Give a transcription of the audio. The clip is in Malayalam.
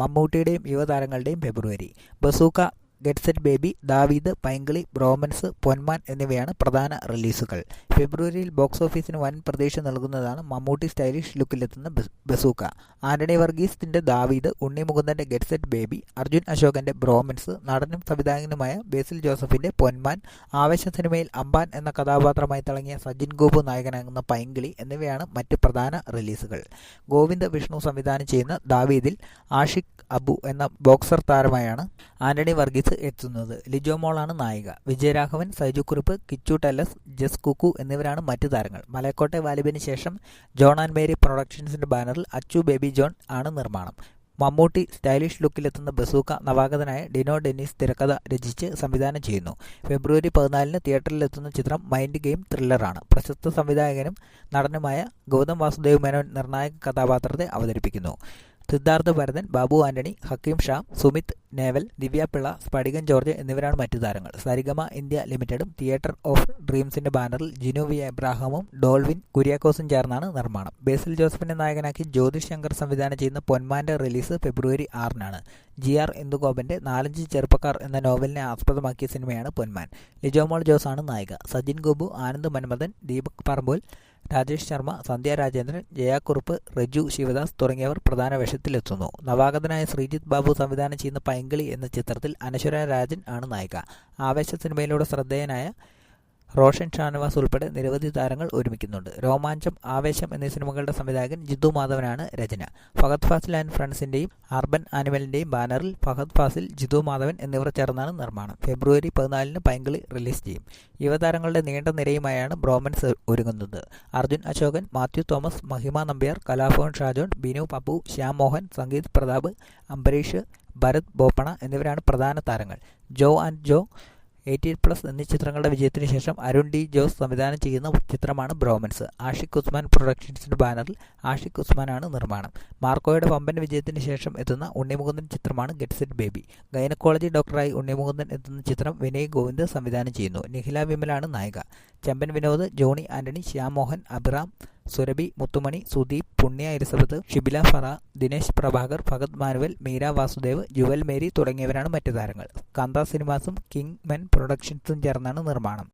മമ്മൂട്ടിയുടെയും യുവതാരങ്ങളുടെയും ഫെബ്രുവരി. Bazooka Get Set Baby Daveed Painkili Bromance പൊന്മാൻ എന്നിവയാണ് പ്രധാന റിലീസുകൾ. ഫെബ്രുവരിയിൽ ബോക്സ് ഓഫീസിന് വൻ പ്രതീക്ഷ നൽകുന്നതാണ് മമ്മൂട്ടി സ്റ്റൈലിഷ് ലുക്കിലെത്തുന്ന ബസൂക്ക. ആന്റണി വർഗീസിന്റെ ദാവീദ് ഉണ്ണി മുകുന്ദന്റെ ഗെറ്റ് ബേബി അർജുൻ അശോകന്റെ ബ്രോമൻസ് നടനും സംവിധായകനുമായ ബേസിൽ ജോസഫിന്റെ പൊന്മാൻ ആവേശ സിനിമയിൽ അമ്പാൻ എന്ന കഥാപാത്രമായി തിളങ്ങിയ സജിൻ ഗോപു നായകനാകുന്ന പൈങ്കിളി എന്നിവയാണ് മറ്റ് പ്രധാന റിലീസുകൾ. ഗോവിന്ദ് വിഷ്ണു സംവിധാനം ചെയ്യുന്ന ദാവീദിൽ ആഷിഖ് അബു എന്ന ബോക്സർ താരമായാണ് ആന്റണി വർഗീസ് എത്തുന്നത്. ലിജോ മോളാണ് നായിക. വിജയരാഘവൻ സൈജു കുറുപ്പ് കിച്ചു ടെല്ലസ് ജസ് കുക്കു എന്നിവരാണ് മറ്റു താരങ്ങൾ. മലക്കോട്ടെ വാലിബിന് ശേഷം ജോൺ ആൻഡ് മേരി പ്രൊഡക്ഷൻസിന്റെ ബാനറിൽ അച്ചു ബേബി ജോൺ ആണ് നിർമ്മാണം. മമ്മൂട്ടി സ്റ്റൈലിഷ് ലുക്കിലെത്തുന്ന ബസൂക്ക നവാഗതനായ ഡിനോ ഡെന്നീസ് തിരക്കഥ രചിച്ച് സംവിധാനം ചെയ്യുന്നു. ഫെബ്രുവരി പതിനാലിന് തിയേറ്ററിലെത്തുന്ന ചിത്രം മൈൻഡ് ഗെയിം ത്രില്ലറാണ്. പ്രശസ്ത സംവിധായകനും നടനുമായ ഗൗതം വാസുദേവ് മേനോൻ നിർണായക കഥാപാത്രത്തെ അവതരിപ്പിക്കുന്നു. സിദ്ധാർത്ഥ ഭരതൻ ബാബു ആന്റണി ഹക്കീം ഷാ സുമിത് നേവൽ ദിവ്യ പിള്ള സ്ഫടികൻ ജോർജ് എന്നിവരാണ് മറ്റു താരങ്ങൾ. സരിഗമ ഇന്ത്യ ലിമിറ്റഡും തിയേറ്റർ ഓഫ് ഡ്രീംസിന്റെ ബാനറിൽ ജിനു വി എബ്രാഹാമും ഡോൾവിൻ കുര്യാക്കോസും ചേർന്നാണ് നിർമ്മാണം. ബേസിൽ ജോസഫിന്റെ നായകനാക്കി ജ്യോതിഷ് ശങ്കർ സംവിധാനം ചെയ്യുന്ന പൊന്മാന്റെ റിലീസ് ഫെബ്രുവരി ആറിനാണ്. ജി ആർ ഇന്ദുഗോപന്റെ നാലഞ്ച് ചെറുപ്പക്കാർ എന്ന നോവലിനെ ആസ്പദമാക്കിയ സിനിമയാണ് പൊന്മാൻ. ലിജോമോൾ ജോസാണ് നായിക. സജിൻ ഗോപു ആനന്ദ് മന്മഥൻ ദീപക് പറമ്പോൽ രാജേഷ് ശർമ്മ സന്ധ്യ രാജേന്ദ്രൻ ജയാക്കുറുപ്പ് റജു ശിവദാസ് തുടങ്ങിയവർ പ്രധാന വേഷത്തിലെത്തുന്നു. നവാഗതനായ ശ്രീജിത്ത് ബാബു സംവിധാനം ചെയ്യുന്ന പൈങ്കിളി എന്ന ചിത്രത്തിൽ അനശ്വര രാജൻ ആണ് നായിക. ആവേശ സിനിമയിലൂടെ ശ്രദ്ധേയനായ റോഷൻ ഷാനവാസ് ഉൾപ്പെടെ നിരവധി താരങ്ങൾ ഒരുമിക്കുന്നുണ്ട്. രോമാഞ്ചം ആവേശം എന്നീ സിനിമകളുടെ സംവിധായകൻ ജിത്തു മാധവനാണ് രചന. ഫഹദ് ഫാസിൽ ആൻഡ് ഫ്രണ്ട്സിന്റെയും അർബൻ ആനിമലിന്റെയും ബാനറിൽ ഫഹദ് ഫാസിൽ ജിത്തു മാധവൻ എന്നിവർ ചേർന്നാണ് നിർമ്മാണം. ഫെബ്രുവരി പതിനാലിന് പൈങ്കിളി റിലീസ് ചെയ്യും. യുവതാരങ്ങളുടെ നീണ്ട നിരയുമായാണ് ബ്രോമൻസ് ഒരുങ്ങുന്നത്. അർജുൻ അശോകൻ മാത്യു തോമസ് മഹിമ നമ്പ്യാർ കലാഭവൻ ഷാജോൺ ബിനു പപ്പു ശ്യാം മോഹൻ സംഗീത് പ്രതാപ് അംബരീഷ് ഭരത് ബോപ്പണ എന്നിവരാണ് പ്രധാന താരങ്ങൾ. Jo and Jo eighteen plus എന്നീ ചിത്രങ്ങളുടെ വിജയത്തിന് ശേഷം അരുൺ ഡി ജോസ് സംവിധാനം ചെയ്യുന്ന ചിത്രമാണ് ബ്രോമൻസ്. ആഷിഖ് ഉസ്മാൻ പ്രൊഡക്ഷൻസിന്റെ ബാനറിൽ ആഷിഖ് ഉസ്മാനാണ് നിർമ്മാണം. മാർക്കോയുടെ പമ്പൻ വിജയത്തിന് ശേഷം എത്തുന്ന ഉണ്ണിമുകുന്ദൻ ചിത്രമാണ് ഗെറ്റ്സ് ഇറ്റ് ബേബി. ഗൈനക്കോളജി ഡോക്ടറായി ഉണ്ണിമുകുന്ദൻ എത്തുന്ന ചിത്രം വിനയ് ഗോവിന്ദ് സംവിധാനം ചെയ്യുന്നു. നിഖില വിമലാണ് നായിക. ചെമ്പൻ വിനോദ് ജോണി ആന്റണി ശ്യാം മോഹൻ അഭിറാം സുരഭി മുത്തുമണി സുദീപ് പുണ്യ എലിസബത്ത് ഷിബില ഫറ ദിനേശ് പ്രഭാകർ ഭഗത് മാനുവൽ മീര വാസുദേവ് ജുവൽ മേരി തുടങ്ങിയവരാണ് മറ്റു താരങ്ങൾ. കാന്ത സിനിമാസും കിങ് മെൻ പ്രൊഡക്ഷൻസും ചേർന്നാണ് നിർമ്മാണം.